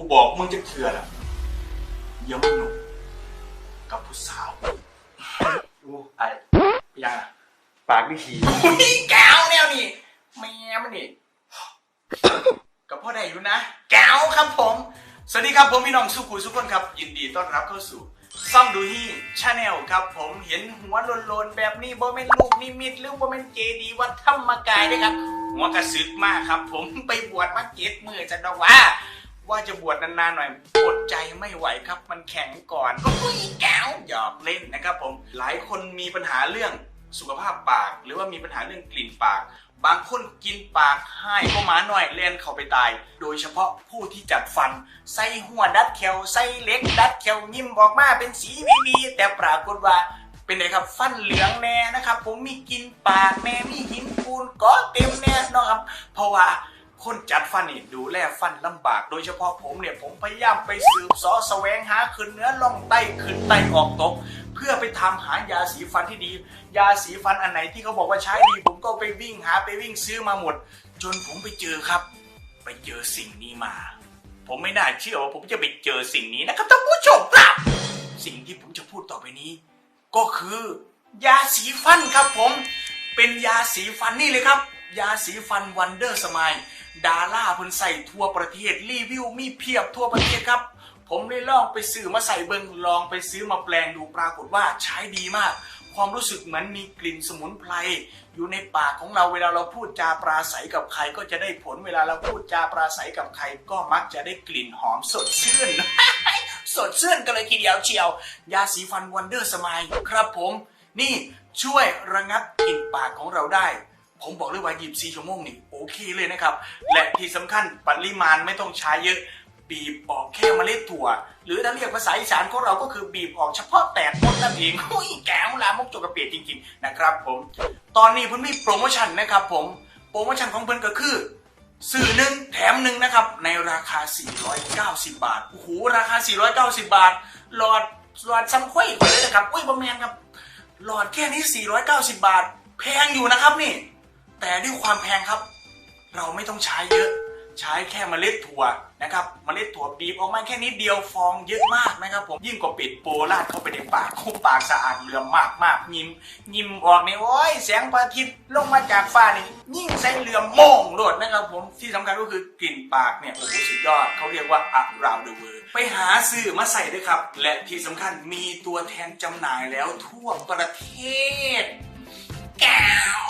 กูบอกมึงจะเถื่อนอะอย่ามาหนุกกับผู้สาวดูไอ้ยังอะปากนี่ขี่อุ้ยแก้วแนวนี่แม่มันนี่กับพ่อได้อยู่นะ แก้วครับผม สวัสดีครับผมพี่น้องสุขุสุขคนครับ ยินดีต้อนรับเข้าสู่ซ่องดูฮีชาแนลครับ ผมเห็นหัวโลนๆแบบนี้โบเมนลูกนิมิตหรือโบเมนเจดีย์วัดธรรมกายนะครับหัวกระซึกมากครับ ผมไปบวชมาเจ็ดมือจะดอกว่า ว่าจะบวชนานๆหน่อยอดใจไม่ไหวครับ มันแข็งก่อนอุ้ยแก้วหยอกเล่นนะครับผม หลายคนมีปัญหาเรื่องสุขภาพปาก หรือว่ามีปัญหาเรื่องกลิ่นปาก บางคนกินปากให้ก็มาหน่อยเล่นเขาไปตาย โดยเฉพาะผู้ที่จัดฟันใส่หัวดัดแควใส่เล็ก ดัดแควยิ้มออกมาเป็นสีวีวีแต่ปรากฏว่าเป็นไงครับฟันเหลืองแน่นะครับ ผมมีกินปากแน่มีหินปูนก็เต็มแน่นะครับเพราะว่า คนจัดฟันนี่ดูแลฟันลำบาก โดยเฉพาะผมเนี่ยผมพยายามไปสืบสอแสวงหาขึ้นเนื้อล่องไต้ขึ้นไต้ออกตก เพื่อไปทำหายาสีฟันที่ดี ยาสีฟันอันไหนที่เขาบอกว่าใช้ดี ผมก็ไปวิ่งหาไปวิ่งซื้อมาหมด จนผมไปเจอครับ ไปเจอสิ่งนี้มา ผมไม่น่าเชื่อว่าผมจะไปเจอสิ่งนี้นะครับท่านผู้ชมครับ สิ่งที่ผมจะพูดต่อไปนี้ ก็คือ ยาสีฟันครับผม เป็นยาสีฟันนี่เลยครับ ยาสีฟันวันเดอร์สมาย ดาราเพิ่นใส่ทั่วประเทศรีวิวมีเพียบทั่วประเทศครับ ผมได้ลองไปซื้อมาใส่เบิงลองไปซื้อมาแปลงดูปรากฏว่าใช้ดีมาก ความรู้สึกเหมือนมีกลิ่นสมุนไพรอยู่ในปากของเราเวลาเราพูดจาปราศัยกับใครก็จะได้ผลเวลาเราพูดจาปราศัยกับใครก็มักจะได้กลิ่นหอมสดชื่น สดชื่นกันเลยทีเดียวเชียว ยาสีฟันวันเดอร์สมายครับผม นี่ช่วยระงับกลิ่นปากของเราได้ ผมบอกเลยว่า24ชั่วโมงนี่โอเคเลยนะครับ และที่สำคัญปริมาณไม่ต้องใช้เยอะบีบออกแค่เมล็ดถั่ว หรือถ้าเรียกภาษาอีสานของเราก็คือบีบออกเฉพาะแตกมดนั่นเองหุ้ยแก้วลามกจกกระเปียดจริง ๆ นะครับผมตอนนี้เพิ่นมีโปรโมชั่นนะครับผมโปรโมชั่นของเพิ่นก็คือซื้อหนึ่งแถมหนึ่งนะครับ ในราคา 490 บาท โอ้โห ราคา 490 บาท หลอดหลอดซ้ำค่อยกว่าเลยนะครับ อุ้ยบะแมนครับ หลอดแค่นี้ 490 บาท แพงอยู่นะครับนี่ แต่ด้วยความแพงครับ เราไม่ต้องใช้เยอะ ใช้แค่เมล็ดถั่วนะครับเมล็ดถั่วบีบออกมาแค่นิดเดียวฟองเยอะมากนะครับผมยิ่งกว่าปิดโปรลาดเข้าไปในปากคู่ปากสะอาดเหลือมมากมากยิ้มยิ้มออกนี่โอ้ยแสงพระอาทิตย์ลงมาจากฟ้านี่ยิ่งใส่เหลือมม่งโลดนะครับผมที่สำคัญก็คือกลิ่นปากเนี่ยโอ้โหสุดยอดเขาเรียกว่า around the world ไปหาซื้อมาใส่ด้วยครับ และที่สำคัญมีตัวแทนจำหน่ายแล้วทั่วประเทศแก้ว